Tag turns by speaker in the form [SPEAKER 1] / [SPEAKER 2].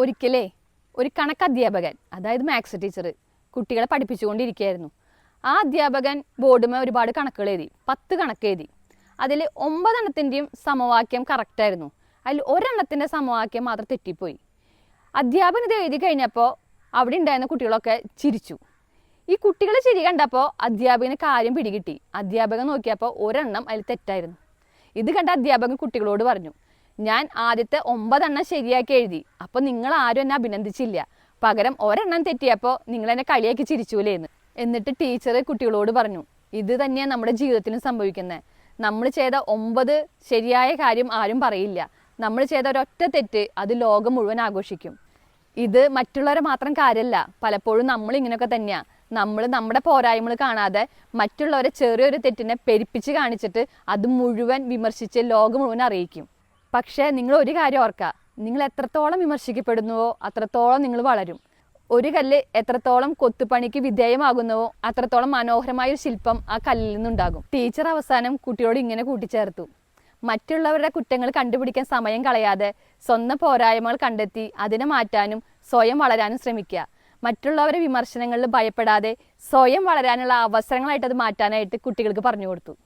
[SPEAKER 1] ഒരിക്കലേ ഒരു കണക്ക് അധ്യാപകൻ അതായത് മാത്സ് ടീച്ചർ കുട്ടികളെ പഠിപ്പിച്ചുകൊണ്ടിരിക്കുകയായിരുന്നു. ആ അധ്യാപകൻ ബോർഡുമേ ഒരുപാട് കണക്കുകൾ എഴുതി പത്ത് കണക്ക് എഴുതി. അതിൽ ഒമ്പതെണ്ണത്തിന്റെയും സമവാക്യം കറക്റ്റായിരുന്നു അതിൽ ഒരെണ്ണത്തിന്റെ സമവാക്യം മാത്രം തെറ്റിപ്പോയി. അധ്യാപകൻ ഇത് എഴുതി കഴിഞ്ഞപ്പോൾ അവിടെ ഉണ്ടായിരുന്ന കുട്ടികളൊക്കെ ചിരിച്ചു. ഈ കുട്ടികൾ ചിരി കണ്ടപ്പോൾ അധ്യാപകന് കാര്യം പിടികിട്ടി. അധ്യാപകൻ നോക്കിയപ്പോൾ ഒരെണ്ണം അതിൽ തെറ്റായിരുന്നു. ഇത് കണ്ട അധ്യാപകൻ കുട്ടികളോട് പറഞ്ഞു ഞാൻ ആദ്യത്തെ ഒമ്പതെണ്ണം ശരിയാക്കി എഴുതി. അപ്പോൾ നിങ്ങൾ ആരും എന്നെ അഭിനന്ദിച്ചില്ല. പകരം ഒരെണ്ണം തെറ്റിയപ്പോൾ നിങ്ങൾ എന്നെ കളിയാക്കി ചിരിച്ചൂലേന്ന്. എന്നിട്ട് ടീച്ചർ കുട്ടികളോട് പറഞ്ഞു ഇത് തന്നെയാണ് നമ്മുടെ ജീവിതത്തിലും സംഭവിക്കുന്നത് നമ്മൾ ചെയ്ത ഒമ്പത് ശരിയായ കാര്യം ആരും പറയില്ല. നമ്മൾ ചെയ്ത ഒരൊറ്റ തെറ്റ് അത് ലോകം മുഴുവൻ ആഘോഷിക്കും. ഇത് മറ്റുള്ളവരെ മാത്രം കാര്യമല്ല പലപ്പോഴും നമ്മൾ ഇങ്ങനെയൊക്കെ തന്നെയാണ് നമ്മൾ നമ്മുടെ പോരായ്മകൾ കാണാതെ മറ്റുള്ളവരെ ചെറിയൊരു തെറ്റിനെ പെരുപ്പിച്ച് കാണിച്ചിട്ട് അത് മുഴുവൻ വിമർശിച്ച് ലോകം മുഴുവൻ അറിയിക്കും. പക്ഷേ നിങ്ങൾ ഒരു കാര്യം ഓർക്കുക നിങ്ങൾ എത്രത്തോളം വിമർശിക്കപ്പെടുന്നുവോ അത്രത്തോളം നിങ്ങൾ വളരും. ഒരു കല്ല് എത്രത്തോളം കൊത്തുപണിക്ക് വിധേയമാകുന്നുവോ അത്രത്തോളം മനോഹരമായ ഒരു ശില്പം ആ കല്ലിൽ നിന്നുണ്ടാകും. ടീച്ചർ അവസാനം കുട്ടിയോട് ഇങ്ങനെ കൂട്ടിച്ചേർത്തു. മറ്റുള്ളവരുടെ കുറ്റങ്ങൾ കണ്ടുപിടിക്കാൻ സമയം കളയാതെ സ്വന്തം പോരായ്മകൾ കണ്ടെത്തി അതിനെ മാറ്റാനും സ്വയം വളരാനും ശ്രമിക്കുക. മറ്റുള്ളവരെ വിമർശനങ്ങളിൽ ഭയപ്പെടാതെ സ്വയം വളരാനുള്ള അവസരങ്ങളായിട്ട് അത് മാറ്റാനായിട്ട് കുട്ടികൾക്ക് പറഞ്ഞു കൊടുത്തു.